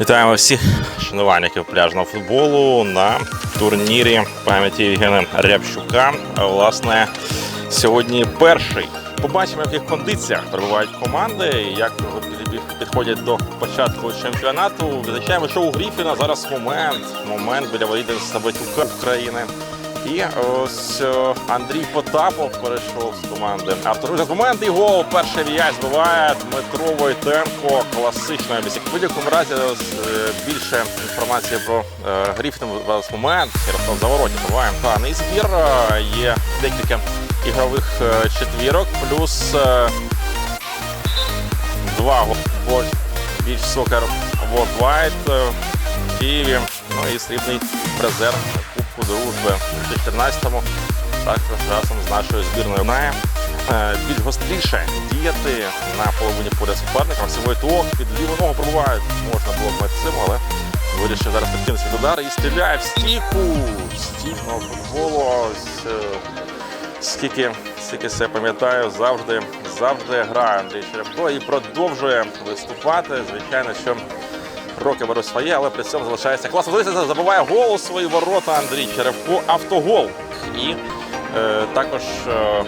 Вітаємо всіх шанувальників пляжного футболу на турнірі пам'яті Євгена Рябчука. Власне, сьогодні перший. Побачимо, в яких кондиціях перебувають команди, як підходять до початку чемпіонату. Визначаємо, що у Гріфіна зараз момент. Момент біля воріти Сабатюка України. І ось е, Андрій Потапов перейшов з команди. Автор момент і гол. Перший м'яч збиває Дмитро Войтенко. Класична. В будь-якому разі е, більше інформації про е, Гріфін зараз момент. Ярослав Завороті буває поганий збір. Е, Є декілька ігрових е, четвірок, плюс е, два гол більш сокер Worldwide е, в Києві. Ну і срібний призер Кубку Дружби у 2014-му. Також разом з нашою збірною знає е, більш гостріше діяти на половині поля суперника. Максимовий ток під ліву ногу пробувають. Можна було б мати цим, але вирішив зараз підкинути від удар і стріляє в стійку. Стійного футболу. Ось, е, Скільки, скільки себе пам'ятаю, завжди, завжди грає Андрій Черепко і продовжує виступати. Звичайно, що роки беруть своє, але при цьому залишається класно. Здається, забуває гол у свої ворота Андрій Черепко. Автогол. І е, також е,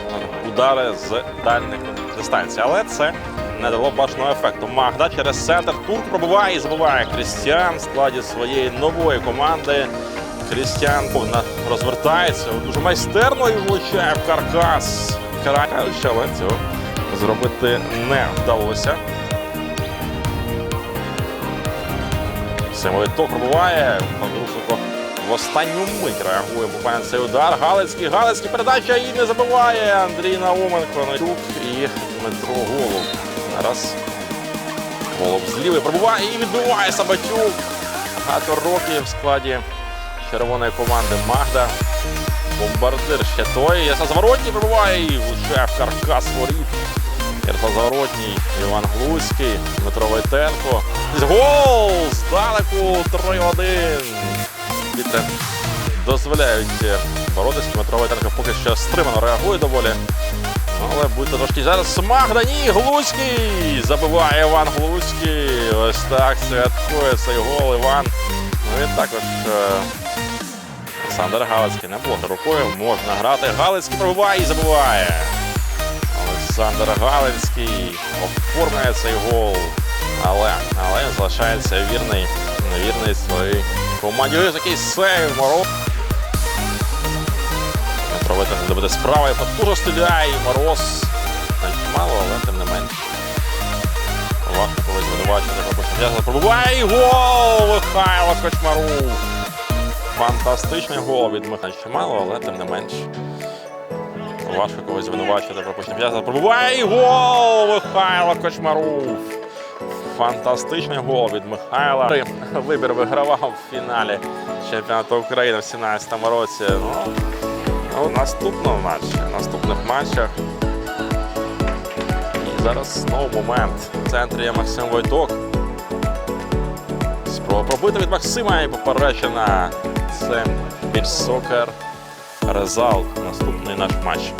удари з дальних дистанцій. Але це не дало бажаного ефекту. Магда через центр Турк пробуває і забуває Крістіан в складі своєї нової команди. Крістіан на- розвертається, дуже майстерно і влучає в каркас. Каракавич, але цього зробити не вдалося. Симовий ток пробуває. Павлушенко в останню мить реагує буквально цей удар. Галицький, Галицький передача і не забиває Андрій Науменко. Ночук і Дмитро Голуб. Зараз Голуб з пробуває і відбиває Сабатюк. Багато років в складі червоної команди Магда. Бомбардир ще той. Ярослав Заворотній пробуває і влучає в каркас воріт. Ярослав Заворотній, Іван Глузький, Дмитро Войтенко. Гол! Здалеку 3-1. Вітри дозволяють боротися. Дмитро Войтенко поки що стримано реагує доволі. Але будьте трошки зараз Магда, ні, Глузький! Забиває Іван Глузький. Ось так святкує цей гол Іван. Ну і також е, Олександр Галицький не було рукою. Можна грати. Галицький пробиває і забиває. Олександр Галицький оформляє цей гол. Але, але залишається вірний, вірний своїй команді. Ось який сейв Мороз. Дмитро Войтенко буде справа потужно стріляє. І Мороз. Мало, але тим не менш. Важко колись звинувачити. Пропустив. Пробуває і гол Михайло Кочмарук. Фантастичний гол від Михайла. Ще мало, але тим не менш. Важко когось звинувачувати. Пропустив. М'яза пробуває і гол Михайло Кочмарук. Фантастичний гол від Михайла. Вибір вигравав в фіналі чемпіонату України в 17-му році. Ну, ну, наступному матчі, наступних матчах. І зараз знову момент. В центрі є Максим Войток. Спроба пробити від Максима і попереджена. Це більш сокер. Резалт. Наступний наш матч.